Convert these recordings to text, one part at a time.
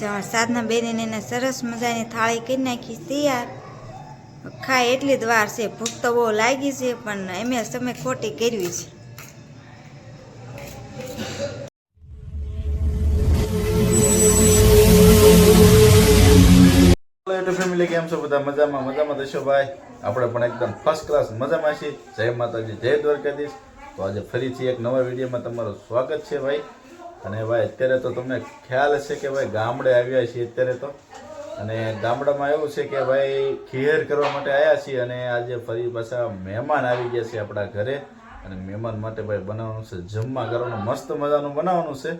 તો સાધના બેને એને સરસ મજાની થાળી કરી નાખી, તૈયાર. ખાય એટલી જ છે, ભૂખ તો બહુ લાગી છે, પણ એમે તમે ખોટી કરવી છે. ફેમિલી કેમ છો બધા? મજામાં મજામાં દશો આપણે પણ એકદમ ફર્સ્ટ ક્લાસ મજામાં છીએ. જય માતાજી, જય દ્વારકાધીશ. તો આજે ફરીથી એક નવા વિડીયોમાં તમારું સ્વાગત છે ભાઈ. અને ભાઈ, અત્યારે તો તમને ખ્યાલ હશે કે ભાઈ ગામડે આવ્યા છીએ અત્યારે તો. અને ગામડામાં એવું છે કે ભાઈ ખેર કરવા માટે આવ્યા છીએ અને આજે ફરી પાછા મહેમાન આવી ગયા છે આપણા ઘરે. અને મહેમાન માટે ભાઈ બનાવવાનું છે, જમવા કરવાનું, મસ્ત મજાનું બનાવવાનું છે.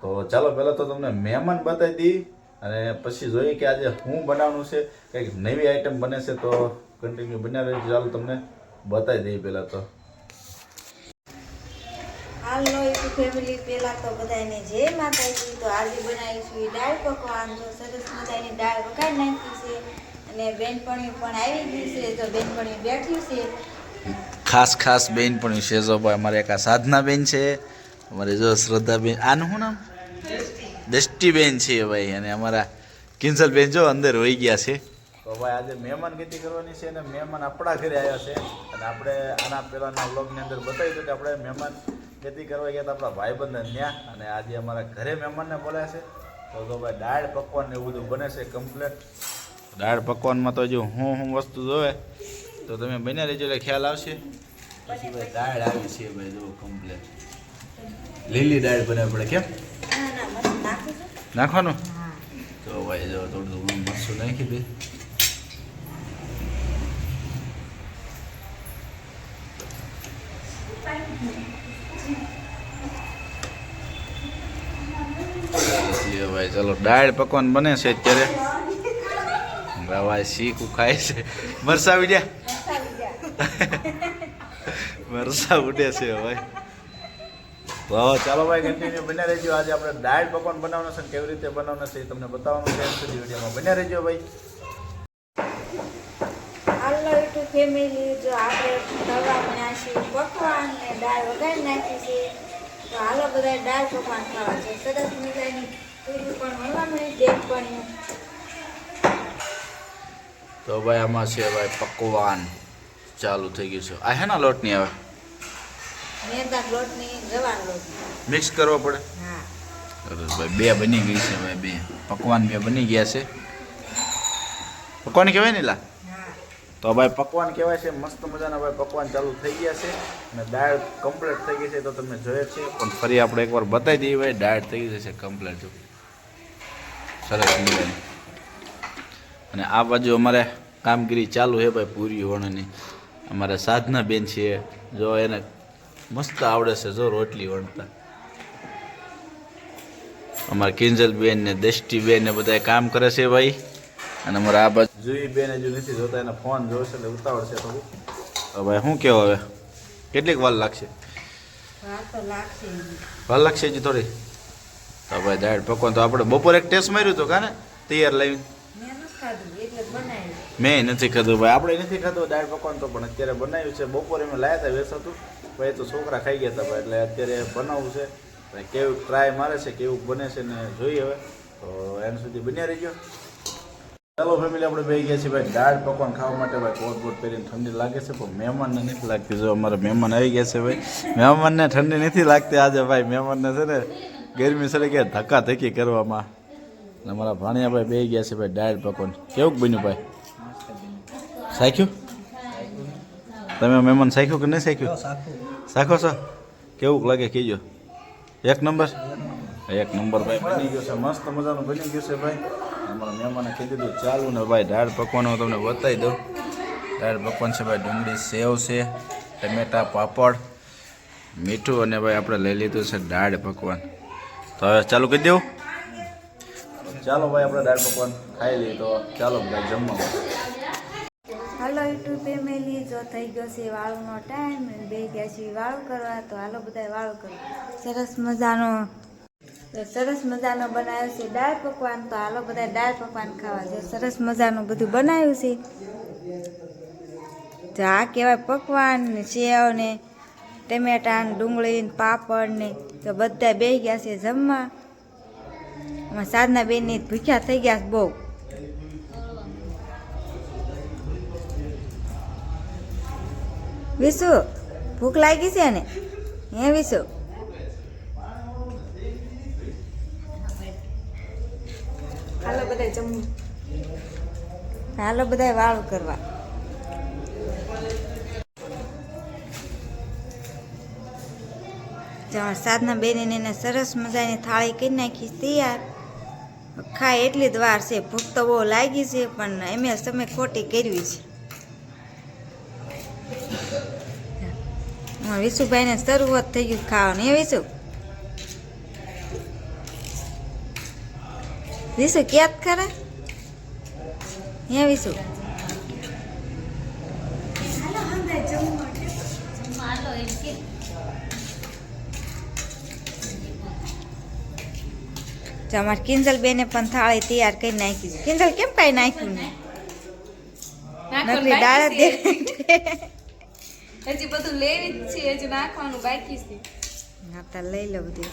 તો ચાલો, પહેલાં તો તમને મહેમાન બતાવી દઈએ અને પછી જોઈએ કે આજે શું બનાવવાનું છે, કંઈક નવી આઈટમ બને છે તો કન્ટિન્યુ બનાવી ચાલો તમને બતાવી દઈએ પહેલાં તો. હાલો યુટ્યુબ ફેમિલી પહેલાં તો બધાને જે માતાજી. તો આજે બનાવીશું દાળ પકવાન. જો સરસ મજાની દાળ પકાવી નાખી છે અને બેનપણી પણ આવી ગઈ છે. તો બેનપણી બેઠી છે. ખાસ ખાસ બેન પણ શેઝોભાઈ અમારે એક આ સાધના બેન છે. અમારે જો શ્રદ્ધાબેન આનું શું નામ? દૃષ્ટિબેન છે ભાઈ. અને અમારા કિંજલબેન જો અંદર હોઈ ગયા છે. તો ભાઈ આજે મહેમાન ગતિ કરવાની છે અને મહેમાન આપણા ઘરે આવ્યા છે. અને આપણે આના પહેલાંના બ્લોગની અંદર બતાવ્યું હતું કે આપણે મહેમાન ગતિ કરવા ગયા હતા આપણા ભાઈબંધને ત્યાં અને આજે અમારા ઘરે મહેમાનને બોલ્યા છે. તો તો ભાઈ દાળ પકવાન ને એવું બધું બને છે કમ્પ્લેટ દાળ પકવાનમાં તો જો હું હું વસ્તુ જોવે તો તમે બન્યા રહેજો એટલે ખ્યાલ આવશે. પછી ભાઈ દાળ આવી છે ભાઈ જો કમ્પ્લેટ લીલી દાળ બનાવવી પડે કેમ? નાખવાનું? તો ભાઈ જો થોડું થોડું મરચું નાખી દે લ્યો ભાઈ, ચલો, દાળ પકવાન બને છે અત્યારે. ભાઈ શીખું ખાય છે. મરસા વિડ્યા મરસા ઉડે છે ભાઈ તો ચાલો ભાઈ કન્ટિન્યુ બન્યા રહેજો. આજે આપણે દાળ પકવાન બનાવવાનું છે કેવી રીતે બનાવવાનું છે એ તમને બતાવવાનું છે. સુધી વિડીયોમાં બન્યા રહેજો ભાઈ. ફેમિલી, જો આપણે તવા બનાવીશું, પકવાન ને દાળ વગાડી નાખી તો હાલો બધા દાળ પકવાન ખાવા છે. સરસ મજાની તો ભાઈ આમાં છે ભાઈ પકવાન. ચાલુ થઈ ગયું છે. આ હેના લોટ નહીં આવે? મિક્સ કરવો પડે? ભાઈ, બે બની ગઈ છે ભાઈ બે. પકવાન બે બની ગયા છે. પકવાન કહેવાય ને લા તો ભાઈ પકવાન કહેવાય છે. મસ્ત મજાના ભાઈ પકવાન ચાલુ થઈ ગયા છે. અને ડાયટ કમ્પ્લીટ થઈ ગઈ છે તો તમે જોઈએ છે. પણ ફરી આપણે એકવાર બતાવી દઈએ ભાઈ ડાયટ થઈ ગઈ છે કમ્પ્લીટ સરસ મજાની. અને આ બાજુ અમારે કામગીરી ચાલુ છે ભાઈ પૂરી વણની. અમારે સાધના બેન છે. જો એને મસ્ત આવડે છે જો રોટલી વણતા. અમારા કિંજલબેન ને દૃષ્ટિબેન ને બધા કામ કરે છે ભાઈ. અને અમારા આ બાજુ જુઈ બેન હજુ નથી જોતા એના ફોન જોશે એટલે ઉતાવળ છે થોડું. તો ભાઈ શું કેવો હવે? કેટલીક વાર લાગશે? વાર લાગશે હજી. વાર લાગશે હજી થોડી? તો ભાઈ દાળ પકવાન તો આપણે બપોરે એક ટેસ્ટ માર્યું હતું કાને? તૈયાર લાવીને. મેં નથી ખાધું ભાઈ આપણે નથી ખાધું દાળ પકવાન તો પણ અત્યારે બનાવ્યું છે. બપોરે મેં લાયા હતા વેસાતું. ભાઈ તો છોકરા ખાઈ ગયા હતા ભાઈ એટલે અત્યારે બનાવવું છે. ભાઈ કેવું ટ્રાય મારે છે કેવું બને છે ને જોઈએ હવે. તો એમ સુધી બન્યા રહીજો. ચાલો ફેમિલી આપણે બે ગયા છીએ ભાઈ. દાળ પકવાન ખાવા માટે ભાઈ કોટ બોટ પહેરીને ઠંડી લાગે છે પણ મહેમાનને નથી લાગતી. જો અમારા મહેમાન આવી ગયા છે ભાઈ. મહેમાનને ઠંડી નથી લાગતી આજે ભાઈ. મહેમાનને છે ને ગરમી સરે કે ધક્કા ધક્કી કરવામાં. અને મારા ભાણિયા ભાઈ બે ગયા છે ભાઈ દાળ પકવાન. કેવું બન્યું ભાઈ? સાખ્યું તમે મહેમાન સાખ્યું કે નહીં સાખ્યું સાખો છો? કેવું લાગે કહેજો એક નંબર? એક નંબર ભાઈ બની ગયો છે. મસ્ત મજાનું બની ગયું છે ભાઈ. અમારા મહેમાને કીધું હતું ચાલુ ને ભાઈ દાળ પકવાનો તમને બતાવી દઉં. દાળ પકવાન છે ભાઈ ડુંગળી, સેવ છે, ટમેટા, પાપડ, મીઠું અને ભાઈ આપણે લઈ લીધું છે દાળ પકવાન. તો હવે ચાલુ કરી દેવું. ચાલો ભાઈ આપણે દાળ પકવાન ખાઈ લઈએ તો ચાલો ભાઈ જમવા. હાલો યુટ્યુબ ફેમિલી જો થઈ ગયો છે વાળુનો ટાઈમ બે ગયા છે વાળું કરવા તો હાલો બધા વાળું કરો. સરસ મજાનો સરસ મજાનો બનાવ્યો છે દાળ પકવાન તો હાલો બધા દાળ પકવાન ખાવા છે સરસ મજાનું બધું બનાવ્યું છે. તો આ કહેવાય પકવાન સેવ ને ટમેટા ને ડુંગળી ને પાપડ ને તો બધા બે ગયા છે જમવા. એમાં સાધના બેનની ભૂખ્યા થઈ ગયા છે બહુ. વિશુ ભૂખ લાગી છે ને? હે વિશુ હાલો બધા જમવું. હાલો બધા વાળું કરવા. જ્યાં સાધના બેનીને એને સરસ મજાની થાળી કરી નાખી, તૈયાર. ખાય એટલી જ વાર છે, ભૂખ તો બહુ લાગી છે, પણ એમ સમય ખોટી કરવી છે. વિશુભાઈને શરૂઆત થઈ ગયું ખાવાનું એ વિશુ? વિશુ ક્યાંક ખરા? હે વિશુ? તો અમારે કિંજલ બેને પણ થાળી તૈયાર કરી નાખી છે. કિંજલ કેમ કાંઈ નાખ્યું ને નકલી દાળ દે હજી બધું લેવી જ છે હજી નાખવાનું બાકી છે. હા તો લઈ લો બધું.